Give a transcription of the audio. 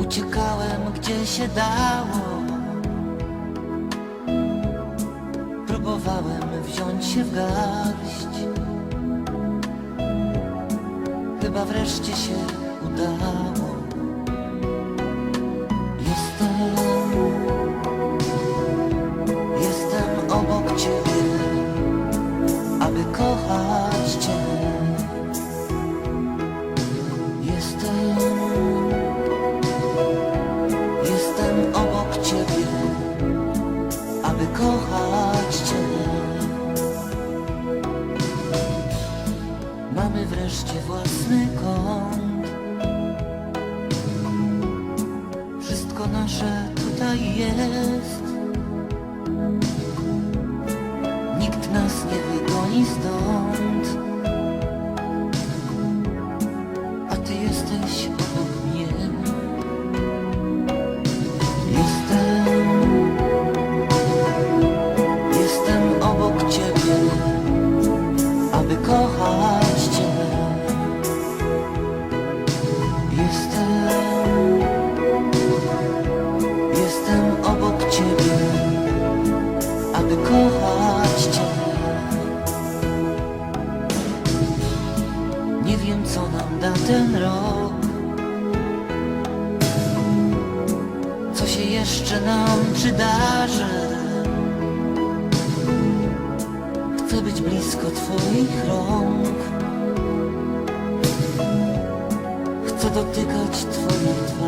Uciekałem gdzie się dało. Próbowałem wziąć się w garść. Chyba wreszcie się udało. Jestem obok Ciebie, aby kochać Cię. Wreszcie własny kąt. Wszystko nasze tutaj jest. Nikt nas nie wygoni stąd jeszcze nam przydarzy. Chcę być blisko twoich rąk. Chcę dotykać twoich